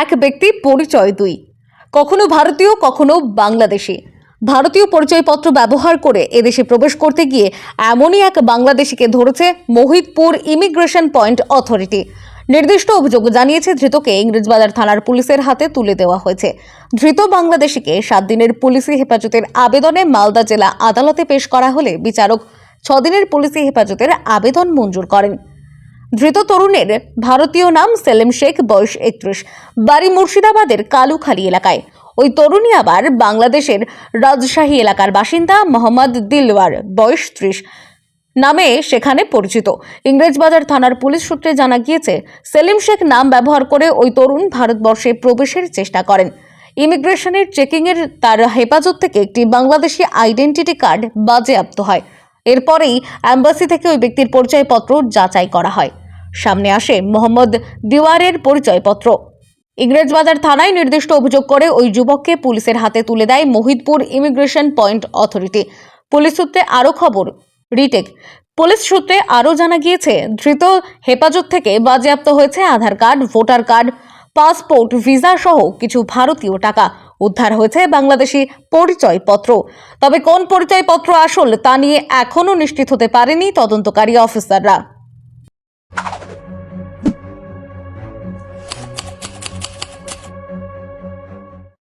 এক ব্যক্তি পরিচয় দুই। কখনো ভারতীয়, কখনো বাংলাদেশি। ভারতীয় পরিচয়পত্র ব্যবহার করে এদেশে প্রবেশ করতে গিয়ে এমনই এক বাংলাদেশিকে ধরেছে মোহিতপুর ইমিগ্রেশন পয়েন্ট অথরিটি। নির্দিষ্ট অভিযোগ জানিয়েছে ধৃতকে ইংরেজবাজার থানার পুলিশের হাতে তুলে দেওয়া হয়েছে। ধৃত বাংলাদেশিকে সাত দিনের পুলিশি হেফাজতের আবেদনে মালদা জেলা আদালতে পেশ করা হলে বিচারক ছদিনের পুলিশি হেফাজতের আবেদন মঞ্জুর করেন। ধৃত তরুণের ভারতীয় নাম সেলিম শেখ, বয়স একত্রিশ। বাড়ি মুর্শিদাবাদের কালুখালী এলাকায়। ওই তরুণী আবার বাংলাদেশের রাজশাহী এলাকার বাসিন্দা মোহাম্মদ দিলওয়ার, বয়স ত্রিশ। নামে সেখানে পরিচিত। ইংরেজবাজার থানার পুলিশ সূত্রে জানা গিয়েছে, সেলিম শেখ নাম ব্যবহার করে ওই তরুণ ভারতবর্ষে প্রবেশের চেষ্টা করেন। ইমিগ্রেশনের চেকিংয়ের তার হেফাজত থেকে একটি বাংলাদেশি আইডেন্টিটি কার্ড বাজেয়াপ্ত হয়। এরপরেই অ্যাম্বাসি থেকে ওই ব্যক্তির পরিচয়পত্র যাচাই করা হয়। সামনে আসে মোহাম্মদ দিওয়ারের পরিচয়পত্র। ইংরেজবাজার থানায় নির্দিষ্ট অভিযোগ করে ওই যুবককে পুলিশের হাতে তুলে দেয় Mohitpur immigration point authority. Police সূত্রে আরও খবর, রিটেক। পুলিশ সূত্রে আরও জানা গিয়েছে, ধৃত হেফাজত থেকে বাজেয়াপ্ত হয়েছে Aadhaar card, voter card, passport, visa সহ কিছু ভারতীয় টাকা। উদ্ধার হয়েছে বাংলাদেশি পরিচয়পত্র। তবে কোন পরিচয়পত্র আসল তা নিয়ে এখনও নিশ্চিত হতে পারেনি তদন্তকারী অফিসাররা।